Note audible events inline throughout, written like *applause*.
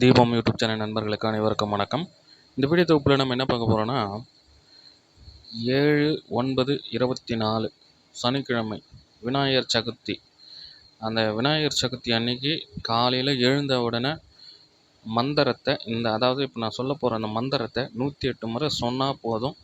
தீபம் YouTube channel நண்பர்களுக்கு அனைவருக்கும் வணக்கம். இந்த வீடியோ தொகுப்பில் நம்ம என்ன பார்க்க போகிறோன்னா ஏழு ஒன்பது இருபத்தி நாலு சனிக்கிழமை விநாயகர் சதுர்த்தி. அந்த விநாயகர் சதுர்த்தி அன்னைக்கு காலையில் எழுந்த உடனே மந்திரத்தை இந்த அதாவது இப்போ நான் சொல்ல போகிற அந்த மந்திரத்தை நூற்றி எட்டு முறை சொன்னால் போதும்.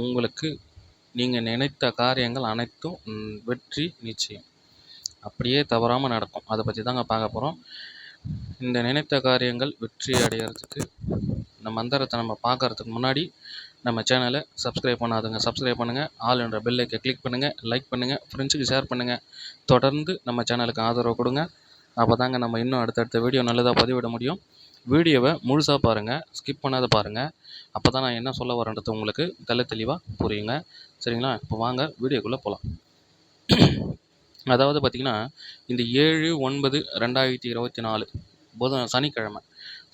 உங்களுக்கு நீங்கள் நினைத்த காரியங்கள் அனைத்தும் வெற்றி நிச்சயம். அப்படியே தவறாமல் நடக்கும். அதை பற்றி தாங்க பார்க்க போகிறோம் இந்த நினைத்த காரியங்கள் வெற்றி அடையிறதுக்கு இந்த மந்திரத்தை நம்ம பார்க்கறதுக்கு முன்னாடி நம்ம சேனலை சப்ஸ்கிரைப் பண்ணாதுங்க சப்ஸ்கிரைப் பண்ணுங்கள் ஆல் என்ற பெல்லைக்கை கிளிக் பண்ணுங்கள் லைக் பண்ணுங்கள் ஃப்ரெண்ட்ஸுக்கு ஷேர் பண்ணுங்கள் தொடர்ந்து நம்ம சேனலுக்கு ஆதரவு கொடுங்க. அப்போ தாங்க நம்ம இன்னும் அடுத்தடுத்த வீடியோ நல்லதாக பதிவிட முடியும். வீடியோவை முழுசாக பாருங்கள் ஸ்கிப் பண்ணாத பாருங்கள் அப்போ தான் நான் என்ன சொல்ல வரேன்றது உங்களுக்கு தெள்ள தெளிவாக புரியுங்க. சரிங்களா? இப்போ வாங்க வீடியோக்குள்ளே போகலாம் அதாவது பார்த்திங்கன்னா இந்த ஏழு ஒன்பது ரெண்டாயிரத்தி இருபத்தி நாலு புதன் சனிக்கிழமை.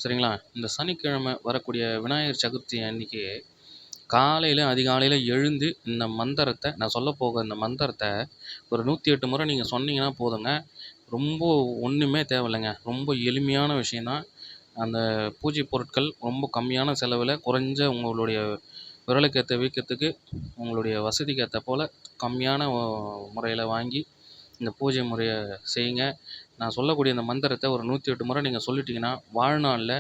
சரிங்களா? இந்த சனிக்கிழமை வரக்கூடிய விநாயகர் சதுர்த்தி அன்னைக்கு காலையில் அதிகாலையில் எழுந்து இந்த மந்திரத்தை நான் சொல்ல போக இந்த மந்திரத்தை ஒரு நூற்றி எட்டு முறை நீங்கள் சொன்னீங்கன்னா போதுங்க. ரொம்ப ஒன்றுமே தேவையில்லைங்க. ரொம்ப எளிமையான விஷயந்தான் அந்த பூஜை பொருட்கள் ரொம்ப கம்மியான செலவில் குறைஞ்ச உங்களுடைய விரலுக்கேற்ற வீக்கத்துக்கு உங்களுடைய வசதிக்கு ஏற்ற போல் கம்மியான முறையில் வாங்கி இந்த பூஜை முறையை செய்யுங்க. நான் சொல்லக்கூடிய இந்த மந்திரத்தை ஒரு நூற்றி எட்டு முறை நீங்கள் சொல்லிட்டீங்கன்னா வாழ்நாளில்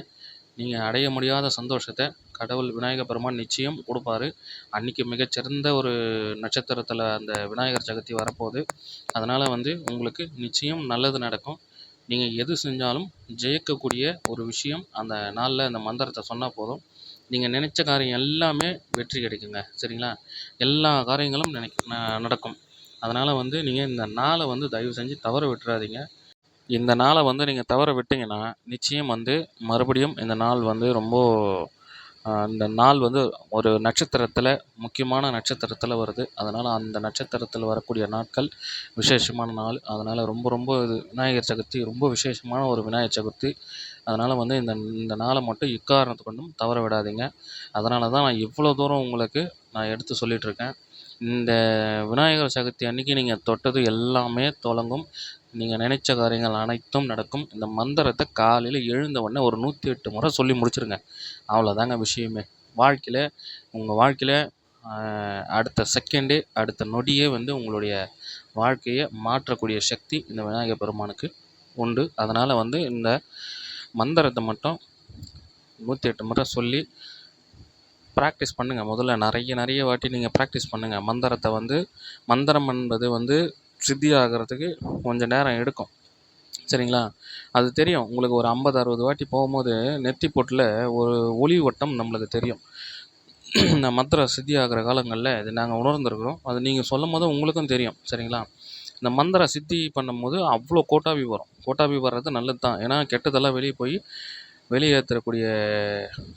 நீங்கள் அடைய முடியாத சந்தோஷத்தை கடவுள் விநாயக பெருமான் நிச்சயம் கொடுப்பாரு. அன்றைக்கி மிகச்சிறந்த ஒரு நட்சத்திரத்தில் அந்த விநாயகர் சதுர்த்தி வரப்போகுது. அதனால் வந்து உங்களுக்கு நிச்சயம் நல்லது நடக்கும். நீங்கள் எது செஞ்சாலும் ஜெயிக்கக்கூடிய ஒரு விஷயம் அந்த நாளில் அந்த மந்திரத்தை சொன்னால் போதும். நீங்கள் நினச்ச காரியம் எல்லாமே வெற்றி கிடைக்குங்க. சரிங்களா? எல்லா காரியங்களும் நினைக்க நடக்கும். அதனால் வந்து நீங்கள் இந்த நாளை வந்து தயவு செஞ்சு தவற விட்டுறாதீங்க. இந்த நாளை வந்து நீங்கள் தவற விட்டிங்கன்னா நிச்சயம் வந்து மறுபடியும் இந்த நாள் வந்து ரொம்ப இந்த நாள் வந்து ஒரு நட்சத்திரத்தில் முக்கியமான நட்சத்திரத்தில் வருது. அதனால் அந்த நட்சத்திரத்தில் வரக்கூடிய நாட்கள் விசேஷமான நாள். அதனால் ரொம்ப ரொம்ப இது விநாயகர் சதுர்த்தி ரொம்ப விசேஷமான ஒரு விநாயகர் சதுர்த்தி. அதனால் வந்து இந்த இந்த நாளை மட்டும் இக்காரணத்து கொண்டும் தவற விடாதீங்க. அதனால தான் நான் இவ்வளோ தூரம் உங்களுக்கு நான் எடுத்து சொல்லிகிட்ருக்கேன் இந்த விநாயகர் சதுர்த்தி அன்னைக்கு நீங்கள் தொட்டது எல்லாமே தொடங்கும் நீங்கள் நினைச்ச காரியங்கள் அனைத்தும் நடக்கும். இந்த மந்திரத்தை காலையில் எழுந்த உடனே ஒரு நூற்றி எட்டு முறை சொல்லி முடிச்சிருங்க. அவ்வளோதாங்க விஷயமே. வாழ்க்கையில் உங்கள் வாழ்க்கையில் அடுத்த செகண்டு அடுத்த நொடியே வந்து உங்களுடைய வாழ்க்கையை மாற்றக்கூடிய சக்தி இந்த விநாயகர் பெருமானுக்கு உண்டு. அதனால் வந்து இந்த மந்திரத்தை மட்டும் நூற்றி எட்டு முறை சொல்லி ப்ராக்டிஸ் பண்ணுங்கள் முதல்ல நிறைய நிறைய வாட்டி நீங்கள் ப்ராக்டிஸ் பண்ணுங்கள் மந்திரத்தை வந்து மந்திரம் என்பது வந்து சித்தி ஆகிறதுக்கு கொஞ்சம் நேரம் எடுக்கும். சரிங்களா? அது தெரியும். உங்களுக்கு ஒரு ஐம்பது அறுபது வாட்டி போகும்போது நெத்தி பொட்டில் ஒரு ஒளி வட்டம் நம்மளுக்கு தெரியும். இந்த மந்திரம் சித்தி ஆகிற காலங்களில் இது நாங்கள் உணர்ந்துருக்குறோம். அது நீங்கள் சொல்லும் போது உங்களுக்கும் தெரியும். சரிங்களா? இந்த மந்திரம் சித்தி பண்ணும்போது அவ்வளோ கோட்டாவி வரும். கோட்டாவி வர்றது நல்லது தான் ஏன்னா கெட்டதெல்லாம் வெளியே போய் வெளியேற்றக்கூடிய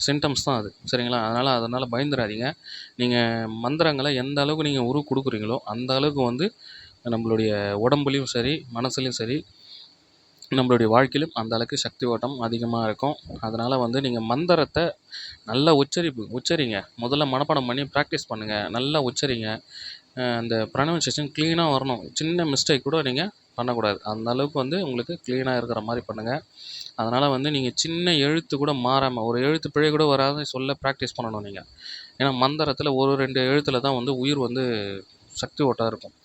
சிம்டம்ஸ் தான் அது. சரிங்களா? அதனால் அதனால் பயந்துடாதீங்க நீங்கள் மந்திரங்களை எந்த அளவுக்கு நீங்கள் உரு கொடுக்குறீங்களோ அந்த அளவுக்கு வந்து நம்மளுடைய உடம்புலையும் சரி மனசுலையும் சரி நம்மளுடைய வாழ்க்கையிலும் அந்த அளவுக்கு சக்தி ஓட்டம் அதிகமாக இருக்கும். அதனால் வந்து நீங்கள் மந்திரத்தை நல்லா உச்சரிப்பு உச்சரிங்க. முதல்ல மனப்பாடம் பண்ணி ப்ராக்டிஸ் பண்ணுங்கள் நல்லா உச்சரிங்க. அந்த ப்ரனவுன்சேஷன் க்ளீனாக வரணும். சின்ன மிஸ்டேக் கூட நீங்கள் பண்ணக்கூடாது. அந்த அளவுக்கு வந்து உங்களுக்கு க்ளீனாக இருக்கிற மாதிரி பண்ணுங்கள் அதனால் வந்து நீங்கள் சின்ன எழுத்து கூட மாறாமல் ஒரு எழுத்து பிழை கூட வராத சொல்ல ப்ராக்டிஸ் பண்ணணும் நீங்கள் ஏன்னா மந்திரத்தில் ஒரு ரெண்டு எழுத்தில் தான் வந்து உயிர் வந்து சக்தி ஓட்டாக இருக்கும்.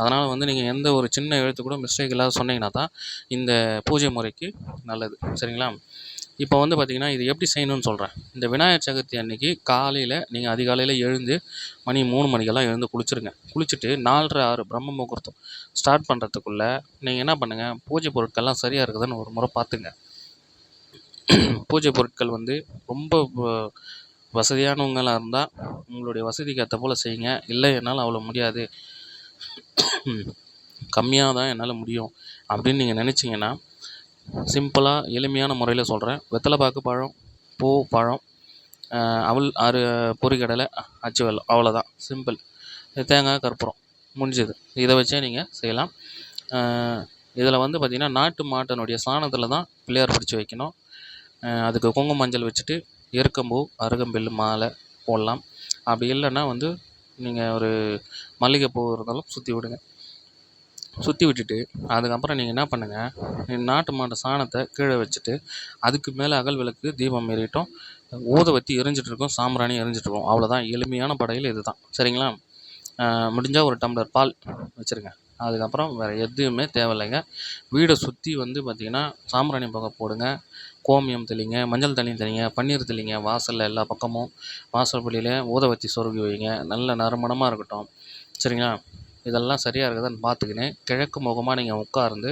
அதனால் வந்து நீங்கள் எந்த ஒரு சின்ன எழுத்து கூட மிஸ்டேக் இல்லாத சொன்னீங்கன்னா தான் இந்த பூஜை முறைக்கு நல்லது. சரிங்களா? இப்போ வந்து பார்த்திங்கன்னா இது எப்படி செய்யணும்னு சொல்கிறேன் இந்த விநாயகர் சதுர்த்தி அன்னைக்கு காலையில் நீங்கள் அதிகாலையில் எழுந்து மணி மூணு மணிக்கெல்லாம் எழுந்து குளிச்சிருங்க. குளிச்சுட்டு நாலரை ஆறு பிரம்ம முகூர்த்தம் ஸ்டார்ட் பண்ணுறதுக்குள்ளே நீங்கள் என்ன பண்ணுங்கள் பூஜை பொருட்கள்லாம் சரியாக இருக்குதுன்னு ஒரு முறை பார்த்துங்க. பூஜை பொருட்கள் வந்து ரொம்ப வசதியானவங்களாக இருந்தால் உங்களுடைய வசதிக்கு ஏற்ற போல் செய்யுங்க. இல்லை என்னால் அவ்வளோ முடியாது. கம்மியாக தான் என்னால் முடியும் அப்படின்னு நீங்கள் நினச்சிங்கன்னா சிம்பிளாக எளிமையான முறையில் சொல்கிறேன் வெத்தலைப்பாக்கு பழம் பூ பழம் அவல் ஆறு பொரிக்கடலை அச்சு வெல்லம் அவ்வளோதான் சிம்பிள் தேங்காய் கற்பூரம். முடிஞ்சது. இதை வச்சே நீங்கள் செய்யலாம். இதில் வந்து பார்த்திங்கன்னா நாட்டு மாட்டினுடைய சாணத்தில் தான் பிள்ளையார் பிடிச்சி வைக்கணும். அதுக்கு குங்கும மஞ்சள் வச்சுட்டு எருக்கம்பூ அருகம்பில் மாலை போடலாம். அப்படி இல்லைன்னா வந்து நீங்கள் ஒரு மல்லிகைப்பூ இருந்தாலும் சுற்றி விடுங்க. சுற்றி விட்டுட்டு அதுக்கப்புறம் நீங்கள் என்ன பண்ணுங்கள் நாட்டு மாட்டு சாணத்தை கீழே வச்சுட்டு அதுக்கு மேலே அகல் விளக்கு தீபம் எரியட்டும் ஊதுவத்தி எரிஞ்சிகிட்டுருக்கும் சாம்பிராணி எரிஞ்சிட்ருக்கும் அவ்வளோதான் எளிமையான படையல் இது தான் சரிங்களா முடிஞ்சால் ஒரு டம்ளர் பால் வச்சுருங்க. அதுக்கப்புறம் வேறு எதுவுமே தேவையில்லைங்க. வீடை சுற்றி வந்து பார்த்திங்கன்னா சாம்பிராணி புகை போடுங்க. கோமியம் தெளிங்க மஞ்சள் தண்ணி தெளிங்க பன்னீர் தெளிங்க வாசலில் எல்லா பக்கமும் வாசல் வெளியில் ஊதவத்தி சொருகி வைங்க. நல்ல நறுமணமாக இருக்கட்டும். சரிங்களா? இதெல்லாம் சரியாக இருக்குதான்னு பார்த்துக்கின்னு கிழக்கு முகமாக நீங்கள் உட்கார்ந்து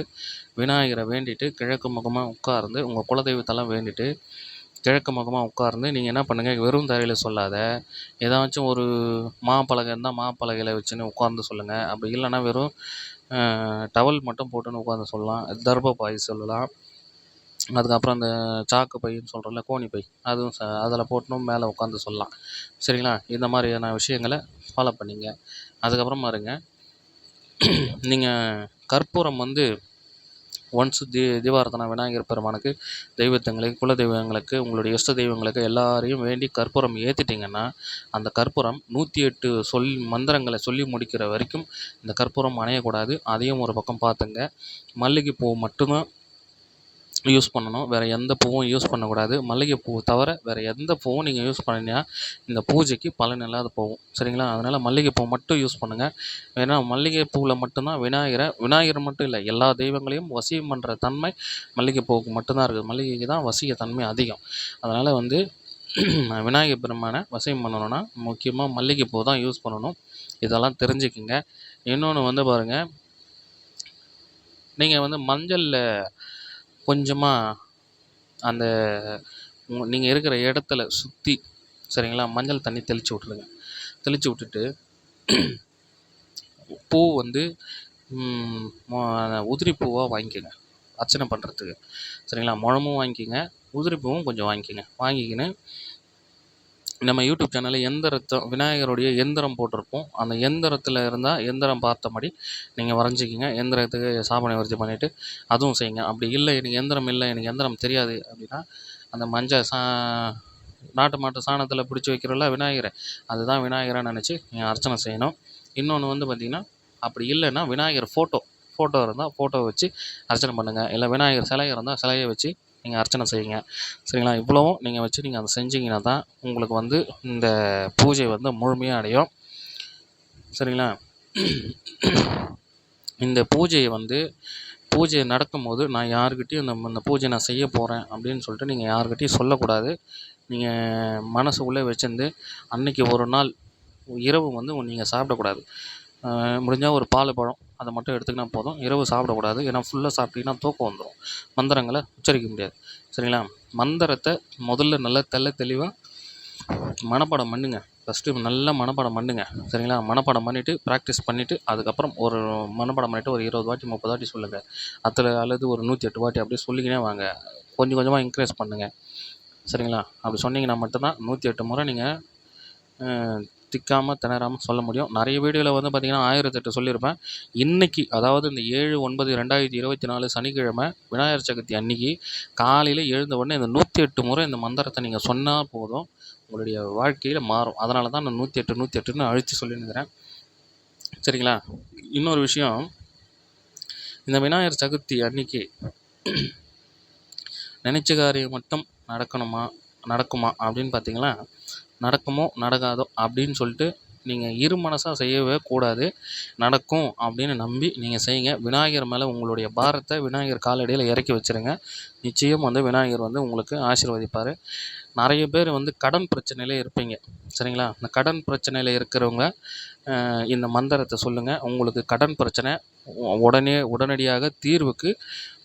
விநாயகரை வேண்டிட்டு கிழக்கு முகமாக உட்கார்ந்து உங்கள் குலதெய்வத்தெல்லாம் வேண்டிட்டு கிழக்கு முகமாக உட்கார்ந்து நீங்கள் என்ன பண்ணுங்கள் வெறும் தரையில் சொல்லாத. ஏதாச்சும் ஒரு மாப்பலகை இருந்தால் மாப்பலகையில் வச்சுன்னு உட்கார்ந்து சொல்லுங்கள் அப்படி இல்லைன்னா வெறும் டவல் மட்டும் போட்டுன்னு உட்காந்து சொல்லலாம். தர்ப பாய் சொல்லலாம். அதுக்கப்புறம் அந்த சாக்கு பைன்னு சொல்கிறோம்ல கோணி பை அதுவும் ச அதில் போட்டணும் மேலே உட்காந்து சொல்லலாம். சரிங்களா? இந்த மாதிரியான விஷயங்களை ஃபாலோ பண்ணிங்க. அதுக்கப்புறம் பாருங்கள் *clears throat* நீங்கள் கற்பூரம் வந்து ஒன்ஸ் தி தீபாராதனை விநாயகர் பெருமானுக்கு தெய்வத்தங்களுக்கு குல தெய்வங்களுக்கு உங்களுடைய இஷ்ட தெய்வங்களுக்கு எல்லாரையும் வேண்டி கற்பூரம் ஏற்றிட்டிங்கன்னா அந்த கற்பூரம் நூற்றி எட்டு சொல் மந்திரங்களை சொல்லி முடிக்கிற வரைக்கும் இந்த கற்பூரம் அணையக்கூடாது. அதையும் ஒரு பக்கம் பார்த்துங்க. மல்லிகைப்பூ மட்டும்தான் யூஸ் பண்ணணும். வேறு எந்த பூவும் யூஸ் பண்ணக்கூடாது. மல்லிகைப்பூ தவிர வேறு எந்த பூவும் நீங்கள் யூஸ் பண்ணினா இந்த பூஜைக்கு பலன் இல்லாத போகும். சரிங்களா? அதனால் மல்லிகைப்பூ மட்டும் யூஸ் பண்ணுங்கள் ஏன்னா மல்லிகைப்பூவில் மட்டும்தான் விநாயகரை விநாயகர் மட்டும் இல்லை எல்லா தெய்வங்களையும் வசியம் பண்ணுற தன்மை மல்லிகைப்பூவுக்கு மட்டும்தான் இருக்குது. மல்லிகைக்கு தான் வசிய தன்மை அதிகம். அதனால் வந்து *clears throat* விநாயகர் பெருமானை வசியம் பண்ணணும்னா முக்கியமாக மல்லிகைப்பூ தான் யூஸ் பண்ணணும். இதெல்லாம் தெரிஞ்சுக்குங்க. இன்னொன்று வந்து பாருங்கள் நீங்கள் வந்து மஞ்சளில் கொஞ்சமாக அந்த நீங்கள் இருக்கிற இடத்துல சுற்றி சரிங்களா மஞ்சள் தண்ணி தெளித்து விட்ருங்க தெளித்து விட்டுட்டு பூ வந்து உதிரி பூவாக வாங்கிக்கோங்க. அர்ச்சனை பண்ணுறதுக்கு சரிங்களா முழமும் வாங்கிக்கோங்க உதிரி பூவும் கொஞ்சம் வாங்கிக்கோங்க. வாங்கிக்கின்னு நம்ம யூடியூப் சேனலில் எந்திரத்தம் விநாயகருடைய எந்திரம் போட்டிருப்போம். அந்த எந்திரத்தில் இருந்தால் எந்திரம் பார்த்தபடி நீங்கள் வரைஞ்சிக்கிங்க. எந்திரத்துக்கு சாபனை வரிசை பண்ணிவிட்டு அதுவும் செய்யுங்க. அப்படி இல்லை எனக்கு எந்திரம் இல்லை எனக்கு எந்திரம் தெரியாது அப்படின்னா அந்த மஞ்சள் சா நாட்டு மாட்டு சாணத்தில் பிடிச்சி வைக்கிறோம்ல விநாயகரை அதுதான் விநாயகராக நினச்சி நீங்கள் அர்ச்சனை செய்யணும். இன்னொன்று வந்து பார்த்திங்கன்னா அப்படி இல்லைன்னா விநாயகர் ஃபோட்டோ ஃபோட்டோ இருந்தால் ஃபோட்டோ வச்சு அர்ச்சனை பண்ணுங்கள் இல்லை விநாயகர் சிலை இருந்தால் சிலையை வச்சு நீங்கள் அர்ச்சனை செய்யுங்க. சரிங்களா? இவ்வளவும் நீங்கள் வச்சு நீங்கள் அதை செஞ்சீங்கன்னா தான் உங்களுக்கு வந்து இந்த பூஜை வந்து முழுமையாக அடையும். சரிங்களா? இந்த பூஜையை வந்து பூஜை நடக்கும்போது நான் யாருக்கிட்டேயும் இந்த இந்த பூஜை நான் செய்ய போகிறேன் அப்படின்னு சொல்லிட்டு நீங்கள் யாருக்கிட்டேயும் சொல்லக்கூடாது. நீங்கள் மனசுக்குள்ளே வச்சிருந்து அன்னைக்கு ஒரு நாள் இரவு வந்து நீங்கள் சாப்பிடக்கூடாது. முடிஞ்சால் ஒரு பால் பழம் அதை மட்டும் எடுத்துக்கினா போதும். இரவு சாப்பிடக்கூடாது ஏன்னா ஃபுல்லாக சாப்பிட்டீங்கன்னா தூக்கம் வந்துடும் மந்திரங்களை உச்சரிக்க முடியாது. சரிங்களா? மந்திரத்தை முதல்ல நல்லா தெள்ள தெளிவாக மனப்பாடம் பண்ணுங்க. ஃபஸ்ட்டு நல்லா மனப்பாடம் பண்ணுங்க. சரிங்களா? மனப்பாடம் பண்ணிவிட்டு ப்ராக்டிஸ் பண்ணிவிட்டு அதுக்கப்புறம் ஒரு மனப்பாடம் பண்ணிவிட்டு ஒரு இருபது வாட்டி முப்பது வாட்டி சொல்லுங்கள் அதில் அல்லது ஒரு நூற்றி எட்டு வாட்டி அப்படியே சொல்லிக்கினே வாங்க. கொஞ்சம் கொஞ்சமாக இன்க்ரீஸ் பண்ணுங்கள் சரிங்களா? அப்படி சொன்னீங்கன்னா மட்டும்தான் நூற்றி எட்டு முறை நீங்கள் திக்காமல் திணறாமல் சொல்ல முடியும். நிறைய வீடியோவில் வந்து பார்த்திங்கன்னா ஆயிரத்தெட்டு சொல்லியிருப்பேன். இன்றைக்கி அதாவது இந்த ஏழு ஒன்பது ரெண்டாயிரத்தி இருபத்தி நாலு சனிக்கிழமை விநாயகர் சதுர்த்தி அன்றைக்கி காலையில் எழுந்த உடனே இந்த நூற்றி எட்டு முறை இந்த மந்திரத்தை நீங்கள் சொன்னால் போதும் உங்களுடைய வாழ்க்கையில் மாறும். அதனால தான் நான் நூற்றி எட்டு நூற்றி எட்டுன்னு அழித்து சொல்லியிருக்கிறேன். சரிங்களா? இன்னொரு விஷயம் இந்த விநாயகர் சதுர்த்தி அன்னைக்கு நினச்ச காரியம் மட்டும் நடக்கணுமா நடக்குமா அப்படின்னு பார்த்தீங்களா நடக்குமோ நடக்காதோ அப்படின்னு சொல்லிட்டு நீங்கள் இரு மனசாக செய்யவே கூடாது. நடக்கும் அப்படின்னு நம்பி நீங்கள் செய்யுங்க. விநாயகர் மேலே உங்களுடைய பாரத்தை விநாயகர் காலடியில் இறக்கி வச்சுருங்க. நிச்சயம் வந்து விநாயகர் வந்து உங்களுக்கு ஆசீர்வதிப்பார். நிறைய பேர் வந்து கடன் பிரச்சனையிலே இருப்பீங்க. சரிங்களா? இந்த கடன் பிரச்சனையில் இருக்கிறவங்க இந்த மந்திரத்தை சொல்லுங்கள் உங்களுக்கு கடன் பிரச்சனை உடனே உடனடியாக தீர்வுக்கு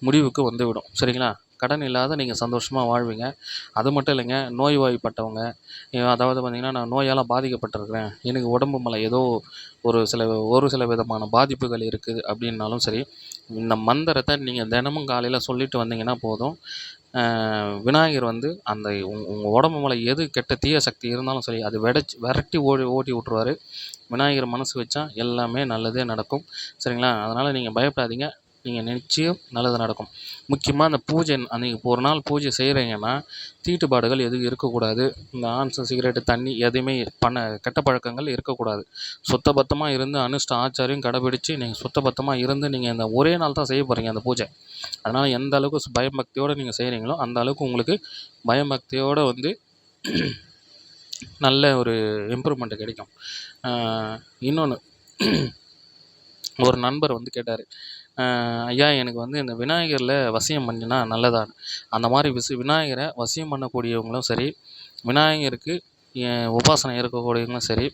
முடிவுக்கு வந்துவிடும். சரிங்களா? கடன் இல்லாத நீங்கள் சந்தோஷமாக வாழ்வீங்க. அது மட்டும் இல்லைங்க நோய்வாய்ப்பட்டவங்க அதாவது பார்த்திங்கன்னா நான் நோயால் பாதிக்கப்பட்டிருக்கிறேன். எனக்கு உடம்பு மேலே ஏதோ ஒரு சில ஒரு சில விதமான பாதிப்புகள் இருக்குது அப்படின்னாலும் சரி இந்த மந்திரத்தை நீங்கள் தினமும் காலையில் சொல்லிட்டு வந்தீங்கன்னா போதும். விநாயகர் வந்து அந்த உங்கள் உடம்பு மேலே எது கெட்ட தீய சக்தி இருந்தாலும் சரி அது வெடச்சி விரட்டி ஓடி ஓட்டி விட்ருவாரு விநாயகர் மனசு வச்சா எல்லாமே நல்லதே நடக்கும். சரிங்களா? அதனால் நீங்கள் பயப்படாதீங்க. நீங்கள் நிச்சயம் நல்லது நடக்கும். முக்கியமாக அந்த பூஜை அன்றைக்கி ஒரு நாள் பூஜை செய்கிறீங்கன்னா தீட்டுப்பாடுகள் எதுவும் இருக்கக்கூடாது. இந்த ஆன்ஸ் சிகரெட்டு தண்ணி எதையுமே பண்ண கெட்ட பழக்கங்கள் இருக்கக்கூடாது. சுத்தபத்தமாக இருந்து அனுஷ்ட ஆச்சாரியம் கடைபிடிச்சு நீங்கள் சுத்தபத்தமாக இருந்து நீங்கள் இந்த ஒரே நாள் தான் செய்ய போகிறீங்க அந்த பூஜை. அதனால் எந்த அளவுக்கு பயபக்தியோடு நீங்கள் செய்கிறீங்களோ அந்த அளவுக்கு உங்களுக்கு பயபக்தியோடு வந்து நல்ல ஒரு இம்ப்ரூவ்மெண்ட் கிடைக்கும். இன்னொன்று ஒரு நண்பர் வந்து கேட்டார். ஐயா எனக்கு வந்து இந்த விநாயகரில் வசியம் பண்ணினா நல்லதாக அந்த மாதிரி விசு விநாயகரை வசியம் பண்ணக்கூடியவங்களும் சரி விநாயகருக்கு உபாசனை இருக்கக்கூடியவங்களும் சரி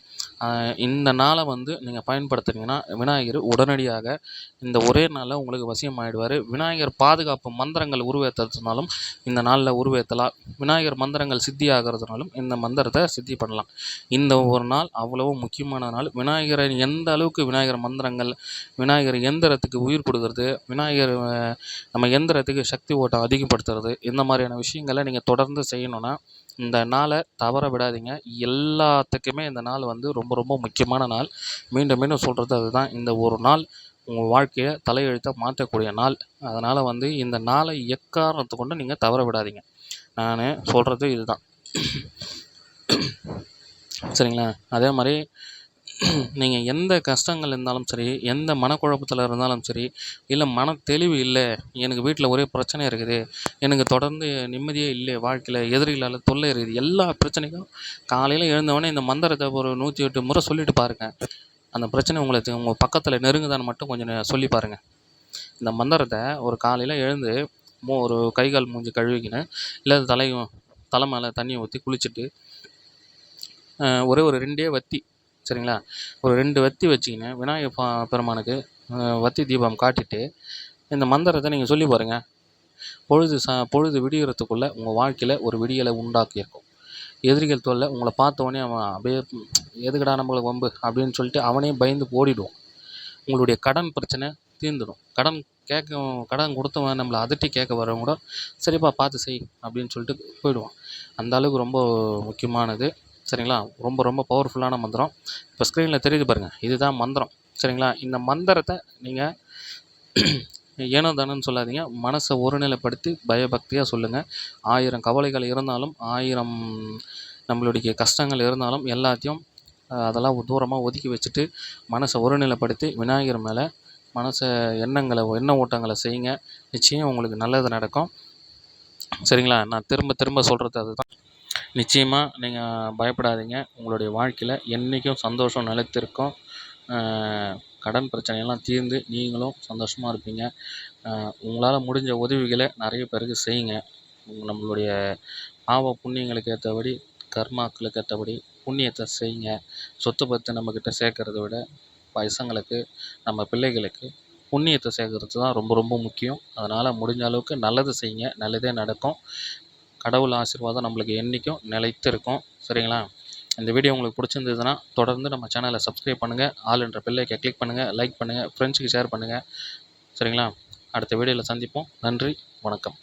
இந்த நாளை வந்து நீங்கள் பயன்படுத்துனீங்கன்னா விநாயகர் உடனடியாக இந்த ஒரே நாளில் உங்களுக்கு வசியமாகிடுவாரு விநாயகர் பாதுகாப்பு மந்திரங்கள் உருவேற்றுறதுனாலும் இந்த நாளில் உருவேற்றலாம் விநாயகர் மந்திரங்கள் சித்தி ஆகிறதுனாலும் இந்த மந்திரத்தை சித்தி பண்ணலாம். இந்த ஒரு நாள் அவ்வளவு முக்கியமான நாள். விநாயகரை எந்த அளவுக்கு விநாயகர் மந்திரங்கள் விநாயகர் எந்திரத்துக்கு உயிர் கொடுக்கறது விநாயகர் நம்ம எந்திரத்துக்கு சக்தி ஓட்டம் அதிகப்படுத்துறது இந்த மாதிரியான விஷயங்களை நீங்கள் தொடர்ந்து செய்யணும்னா இந்த நாளை தவற விடாதீங்க. எல்லாத்துக்குமே இந்த நாள் வந்து ரொம்ப ரொம்ப முக்கியமான நாள். மீண்டும் மீண்டும் சொல்கிறது அதுதான். இந்த ஒரு நாள் உங்கள் வாழ்க்கையை தலையெழுத்தை மாற்றக்கூடிய நாள். அதனால் வந்து இந்த நாளை எக்காரணத்தை கொண்டு நீங்கள் தவற விடாதீங்க. நான் சொல்கிறது இதுதான். சரிங்களா? அதே மாதிரி *clears throat* நீங்கள் எந்த கஷ்டங்கள் இருந்தாலும் சரி எந்த மனக்குழப்பத்தில் இருந்தாலும் சரி இல்லை மன தெளிவு இல்லை எனக்கு வீட்டில் ஒரே பிரச்சனை இருக்குது எனக்கு தொடர்ந்து நிம்மதியே இல்லை வாழ்க்கையில் எதிரிகளால் தொல்லை இருக்குது எல்லா பிரச்சனைக்கும் காலையில் எழுந்தவொடனே இந்த மந்திரத்தை ஒரு நூற்றி எட்டு முறை சொல்லிட்டு பாருங்கள் அந்த பிரச்சனை உங்களுக்கு உங்கள் பக்கத்தில் நெருங்குதான்னு மட்டும் கொஞ்சம் சொல்லி பாருங்கள் இந்த மந்திரத்தை ஒரு காலையில் எழுந்து மோ ஒரு கை கால் மூஞ்சி கழுவிக்கின்னு இல்லை தலை தலை மேலே தண்ணியை ஊற்றி குளிச்சுட்டு ஒரே ஒரு ரெண்டே வத்தி சரிங்களா? ஒரு ரெண்டு வத்தி வச்சிக்கின்னு விநாயகர் பா பெருமானுக்கு வத்தி தீபம் காட்டிட்டு இந்த மந்திரத்தை நீங்கள் சொல்லி பாருங்கள் பொழுது ச பொழுது விடியறதுக்குள்ளே உங்கள் வாழ்க்கையில் ஒரு விடியலை உண்டாக்கியிருக்கும். எதிரிகள் தொல்லை உங்களை பார்த்தவொடனே அவன் அப்படியே எதுக்கடா நம்மளுக்கு வம்பு? அப்படின்னு சொல்லிட்டு அவனே பயந்து ஓடிடுவான். உங்களுடைய கடன் பிரச்சனை தீர்ந்துடும். கடன் கேட்க கடன் கொடுத்தவன் நம்மளை அதட்டி கேட்க வரவங்க கூட சரிப்பா பார்த்து செய் அப்படின்னு சொல்லிட்டு போயிடுவான். அந்த அளவுக்கு ரொம்ப முக்கியமானது. சரிங்களா? ரொம்ப ரொம்ப பவர்ஃபுல்லான மந்திரம். இப்போ ஸ்க்ரீனில் தெரியுது பாருங்கள் இதுதான் மந்திரம். சரிங்களா? இந்த மந்திரத்தை நீங்கள் *clears throat* ஏனோ தானோன்னு சொல்லாதீங்க. மனசை ஒருநிலைப்படுத்தி பயபக்தியாக சொல்லுங்கள் ஆயிரம் கவலைகள் இருந்தாலும் ஆயிரம் நம்மளுடைய கஷ்டங்கள் இருந்தாலும் எல்லாத்தையும் அதெல்லாம் தூரமாக ஒதுக்கி வச்சுட்டு மனசை ஒருநிலைப்படுத்தி விநாயகர் மேலே மனசை எண்ணங்களை எண்ண ஓட்டங்களை செய்யுங்க. நிச்சயம் உங்களுக்கு நல்லது நடக்கும். சரிங்களா? நான் திரும்ப திரும்ப சொல்கிறது அதுதான். நிச்சயமாக நீங்கள் பயப்படாதீங்க. உங்களுடைய வாழ்க்கையில் என்றைக்கும் சந்தோஷம் நிலைத்திருக்கும். கடன் பிரச்சனையெல்லாம் தீர்ந்து நீங்களும் சந்தோஷமாக இருப்பீங்க. உங்களால் முடிஞ்ச உதவிகளை நிறைய பேருக்கு செய்யுங்க. நம்மளுடைய பாவ புண்ணியங்களுக்கு ஏற்றபடி கர்மாக்களுக்கு ஏற்றபடி புண்ணியத்தை செய்யுங்க. சொத்து பத்து நம்மக்கிட்ட சேர்க்கறத விட பசங்களுக்கு நம்ம பிள்ளைகளுக்கு புண்ணியத்தை சேர்க்கறது தான் ரொம்ப ரொம்ப முக்கியம். அதனால் முடிஞ்ச அளவுக்கு நல்லது செய்யுங்க. நல்லதே நடக்கும். கடவுள் ஆசீர்வாதம் நம்மளுக்கு என்றைக்கும் நிலைத்து இருக்கும் சரிங்களா? இந்த வீடியோ உங்களுக்கு பிடிச்சிருந்ததுன்னா தொடர்ந்து நம்ம சேனலை சப்ஸ்கிரைப் பண்ணுங்கள் ஆல் என்ற கிளிக் பண்ணுங்கள் லைக் பண்ணுங்கள் ஃப்ரெண்ட்ஸுக்கு ஷேர் பண்ணுங்கள் சரிங்களா? அடுத்த வீடியோவில் சந்திப்போம். நன்றி. வணக்கம்.